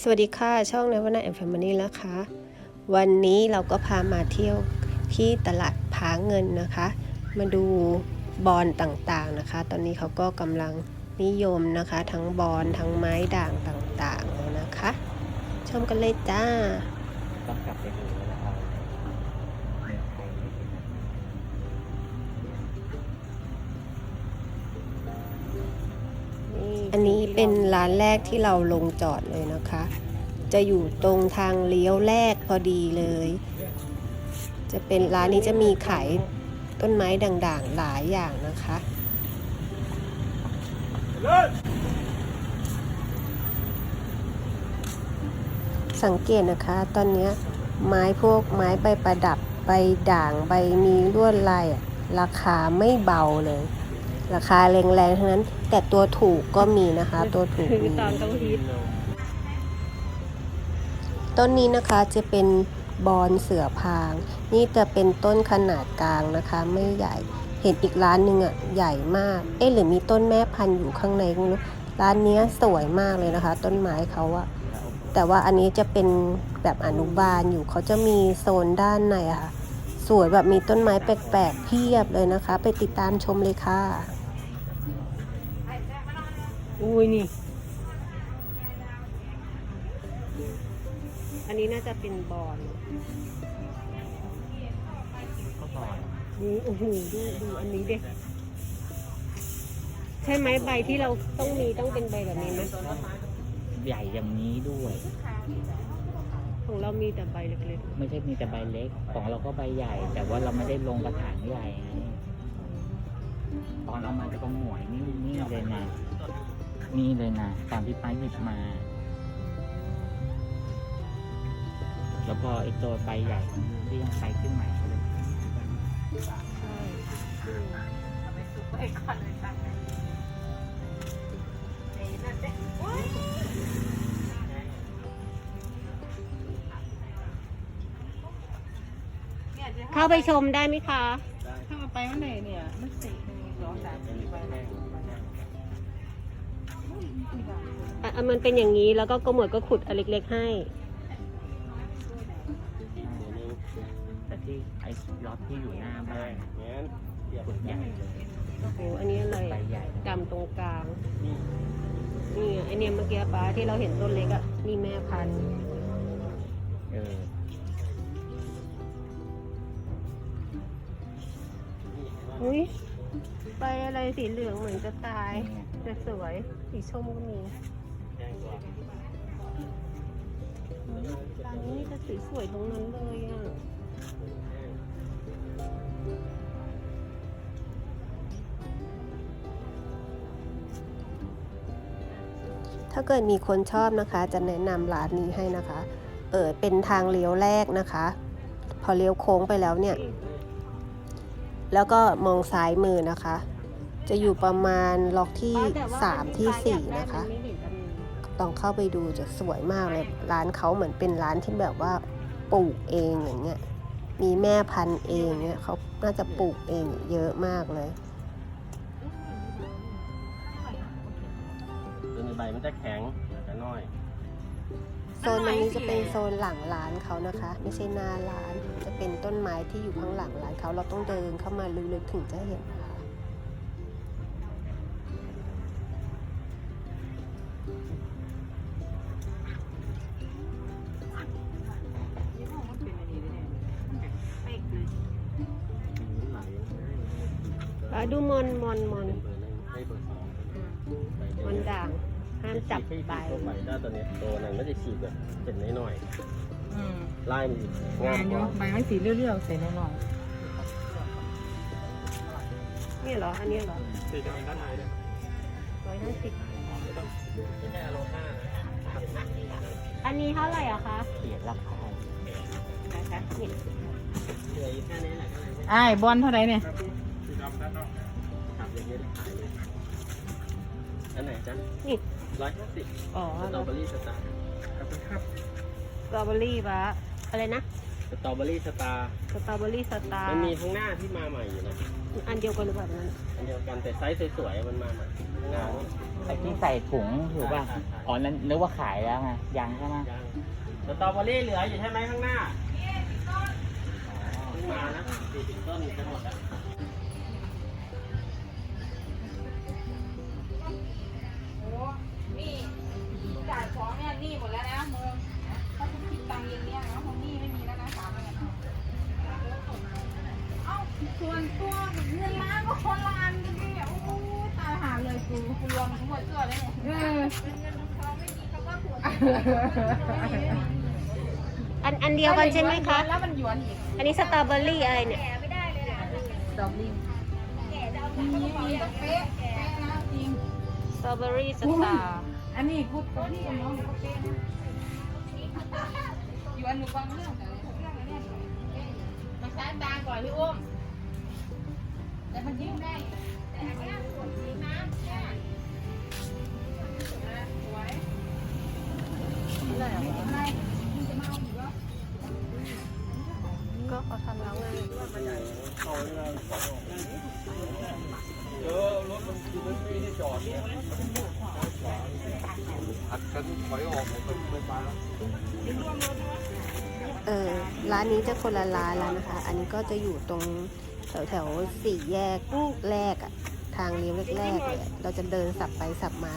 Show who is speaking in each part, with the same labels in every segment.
Speaker 1: สวัสดีค่ะ ช่องนวนาแอนแฟมิลี่นะคะ วันนี้เราก็พามาเที่ยวที่ตลาดผาเงินนะคะ มาดูบอลต่างๆนะคะ ตอนนี้เขาก็กำลังนิยมนะคะ ทั้งบอลทั้งไม้ด่างต่างๆแลยนะคะ ชมกันเลยจ้า
Speaker 2: ต้องกลับไปดู อัน
Speaker 1: นี้เป็นร้านแรกที่เราลงจอดเลยนะคะ จะอยู่ตรงทางเลี้ยวแรกพอดีเลย จะเป็นร้านนี้จะมีขายต้นไม้ด่างๆหลายอย่างนะคะสังเกตนะคะ ตอนนี้ไม้พวกไม้ใบประดับใบด่างใบมีลวดลายอะราคาไม่เบาเลย ราคาแรงๆทั้งนั้น แต่ตัวถูกก็มีนะคะ ตัวถูกมี
Speaker 3: ตอนต้องฮิต
Speaker 1: ต้นนี้นะคะจะเป็นบอนเสือพาง นี่จะเป็นต้นขนาดกลางนะคะ ไม่ใหญ่เห็นอีกร้านหนึ่งอะใหญ่มาก เอ๊ะหรือมีต้นแม่พันธุ์อยู่ข้างในไม่รู้ร้านเนี้ยสวยมากเลยนะคะ ต้นไม้เขาอะแต่ว่าอันนี้จะเป็นแบบอนุบาลอยู่เขาจะมีโซนด้านในอะค่ะสวยแบบมีต้นไม้แปลกๆเพียบเลยนะคะ ไปติดตามชมเลยค่ะ
Speaker 3: อุ้ยนี่ อันนี้น่าจะเป็นบอล
Speaker 2: ก็บอล
Speaker 3: นี่โอ้โหดูดูอันนี้เด็ใช่ไหมใบที่เราต้องมีต้องเป็นใบแบบนี้ไหม
Speaker 2: ใหญ่อย่างนี้ด้วย
Speaker 3: ของเรามีแต่ใบเล็ก
Speaker 2: ไม่ใช่มีแต่ใบเล็ก ของเราก็ใบใหญ่ แต่ว่าเราไม่ได้ลงกระถางใหญ่ไงตอนเอามาจะก็หมวยนี่นี่เลยนะ นี่เลยนะ ตอนที่ป้าหยิบมา แล้วพอไอตัวใบใหญ่ของที่ยังไปขึ้นใหม่เลย
Speaker 3: ๆใช่เข้าไปชมได้ไหมคะ
Speaker 4: อะ
Speaker 3: อะมันเป็นอย่างนี้แล้วก็กระหมวดก็ขุดอันเล็กๆให้
Speaker 2: แต่ที่ไอ้ล็อตที่อยู่หน้าบ้านขุดใหญ่เลย
Speaker 3: โอ้โหอันนี้อะไร
Speaker 2: ใบใหญ่
Speaker 3: ดำตรงกลาง นี่ไงไอเนี่ยเมื่อกี้ป้าที่เราเห็นต้นเล็กอะนี่แม่พันธุ์
Speaker 2: เออ
Speaker 3: อุ้ยใบอะไรสีเหลืองเหมือนจะตาย
Speaker 2: นี่ไง
Speaker 3: แต่สวย สีชมก็มี ตอนนี้จะสวยๆทั้งนั้นเลยอะ
Speaker 1: ถ้าเกิดมีคนชอบนะคะ จะแนะนำร้านนี้ให้นะคะ เออเป็นทางเลี้ยวแรกนะคะ พอเลี้ยวโค้งไปแล้วเนี่ย แล้วก็มองซ้ายมือนะคะ จะอยู่ประมาณล็อกที่ 3 ที่ 4 นะคะ ต้องเข้าไปดูจะสวยมากเลย ร้านเขาเหมือนเป็นร้านที่แบบว่าปลูกเองอย่างเงี้ย มีแม่พันธุ์เองเนี่ยเขาน่าจะปลูกเองเยอะมากเลย
Speaker 5: ตัวนี้ใบมันจะแข็งจะน้อย
Speaker 1: โซนตรงนี้จะเป็นโซนหลังร้านเขานะคะ ไม่ใช่หน้าร้าน จะเป็นต้นไม้ที่อยู่ข้างหลังร้านเขา เราต้องเดินเข้ามาลึกๆถึงจะเห็นนะคะ
Speaker 3: ป้าดูมอนมอนมอน
Speaker 5: เบอร์หนึ่งให้เบอร์สองใบเดียว
Speaker 3: มอนด่างห้ามจับ
Speaker 5: ที่
Speaker 3: ใบ
Speaker 5: ตัวใบได้ตัวเนี้ยตัวนั้นไม่ได้ฉีกแบบเป็นน้อย
Speaker 4: อืม
Speaker 5: ๆไล่มันงางา
Speaker 4: มน
Speaker 5: ก
Speaker 4: อยู่
Speaker 5: ว่า
Speaker 4: ใบไม้สีเรียวๆใส่หน่อย
Speaker 3: เนี่ยเหรอ อันนี้เหรอ
Speaker 5: สีดำด้านในเลย
Speaker 3: ร้อยห้าสิบ
Speaker 5: ไม่ใช่อโลห้า
Speaker 3: อันนี้เท่าไหร่อะคะ
Speaker 2: เขียนราคา
Speaker 3: นะคะนี่
Speaker 5: เหลืออีกแค่นี้แหละก็เลย
Speaker 4: ๆอ้ายบอลเท่าไหร่เนี่ย
Speaker 5: สี ดำด้านนอกขับอย่างเงี้ยได้ขายเลยอันไหนจ๊ะ
Speaker 3: นี่
Speaker 5: ร้อยห้าสิบ
Speaker 3: อ๋อ
Speaker 5: สตรอเบอรี่สตาร์ขอบคุณครับ
Speaker 3: สตรอเบอรี่ปะอะไรนะ
Speaker 5: สตรอเบอรี่สตาร์
Speaker 3: สตรอเบอรี่สตาร์
Speaker 5: มันมีข้างหน้าที่มาใหม่อยู่นะ
Speaker 3: อันเดียวกันหรือเปล่านั้น
Speaker 5: อันเดียวกันแต่ไซส์สวยๆมันมาใหม่ข้างหน้านี่
Speaker 2: ไอ้ที่ใส่ถุงถูกป่ะอ๋อนั้นนึกว่าขายแล้วไงยังใช่ไหม
Speaker 5: ยังสตรอเบอรี่เหลืออยู่ใช่ไหมข้างหน้าเพิ่งมานะสี่สิบต้นจะหมดแล้
Speaker 4: นี่จ่ายของเนี่ยหนี่หมดแล้วนะมึงถ้าคุณคิดตังค์เย็นเนี่ยนะของหนี่ไม่มีแล้วนะสามเงินเอ้าส่วนตัวเงินล้านก็คนละอันกันดิโอ้ตายหาเลยกูกูรวมทั้งหมดเสื้อเลยเนี่ยเออ
Speaker 3: อันอันเดียวกันใช่ไหมคะ
Speaker 4: แล้วมันหยวนอีก
Speaker 3: อันนี้สตรอเบอรี่อะไรเนี่ย
Speaker 4: ดอกลิงมีมีต้องเป๊ะเป๊ะนะจริง
Speaker 3: สตรอ เบอรี่สตาร์
Speaker 4: อันนี้กูตัวนี้กับน้องหนูก็เป๊ะนะอยู่อันหนูฟังเรื่องแต่เรื่องอะไรเนี่ยมาใช้ตาก่อนพี่อุ้มแต่มันยิ้มได้แต่อันนี้สวยจริงนะเนี่ยสวยอะไรอะอะไรมึงจะมาเอาอีกเหรอ
Speaker 3: ก็เขาทำแล้วไง
Speaker 5: เออรถมันคือมันไม่ได้จอดเนี่ยอัดกันถอยออกมันไม่ไปแล้ว
Speaker 1: เออร้านนี้จะคนละร้านแล้วนะคะ อันนี้ก็จะอยู่ตรงแถวแถวสี่แยกแรกอะทางเลี้ยวแรกๆเลยเราจะเดินสับไปสับมา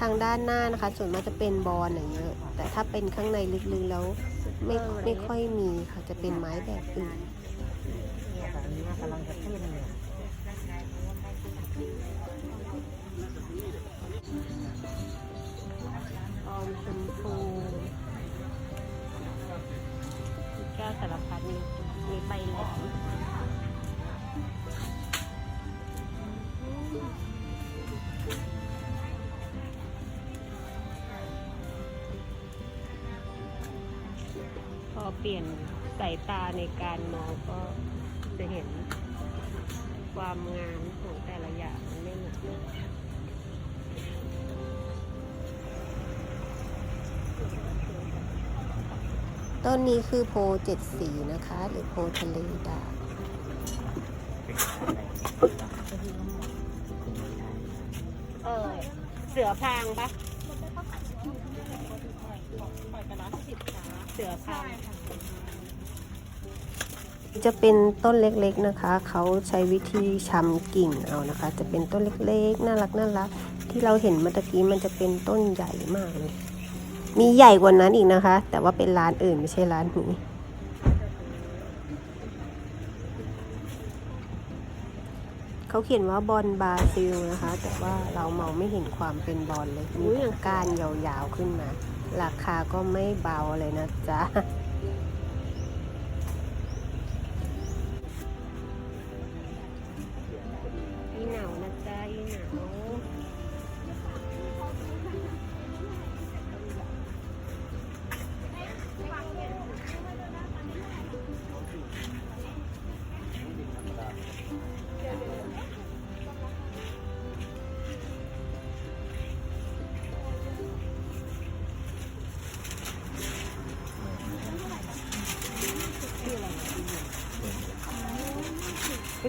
Speaker 1: ทางด้านหน้านะคะ ส่วนมากจะเป็นบอลอะเยอะแต่ถ้าเป็นข้างในลึกๆแล้วไม่ไม่ค่อยมีค่ะจะเป็นไม้แบบอื่น
Speaker 3: ออมชมพูแก้วสารพัดมีมีใบแหลมพอเปลี่ยนสายตาในการมองก็จะเห็นความงามของแต่ละอย่างไม่เหมือนกัน
Speaker 1: ต้นนี้คือโพเจ็ดสีนะคะ หรือโพทะเลดา
Speaker 3: เออเสือพรางปะเสือพราง
Speaker 1: จะเป็นต้นเล็กๆนะคะ เขาใช้วิธีชำกิ่งเอานะคะ จะเป็นต้นเล็กๆ น่ารักน่ารักที่เราเห็นเมื่อตะกี้มันจะเป็นต้นใหญ่มากเลย มีใหญ่กว่านั้นอีกนะคะ แต่ว่าเป็นร้านอื่นไม่ใช่ร้านนี้เขาเขียนว่าบอลบาซิลนะคะ แต่ว่าเรามองไม่เห็นความเป็นบอลเลยมีแต่ก้านยาวๆขึ้นมา ราคาก็ไม่เบาเลยนะจ๊ะ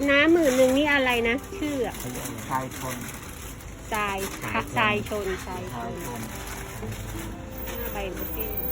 Speaker 3: คุณน้าหมื่นหนึ่งนี่อะไรนะ ชื่ออะ
Speaker 2: ชายชน
Speaker 3: ทราย
Speaker 2: ทรายชน
Speaker 3: ทรายชนทรายช
Speaker 2: ชาย
Speaker 3: น
Speaker 2: ชน
Speaker 3: ห้าใบบุฟเฟ่ต์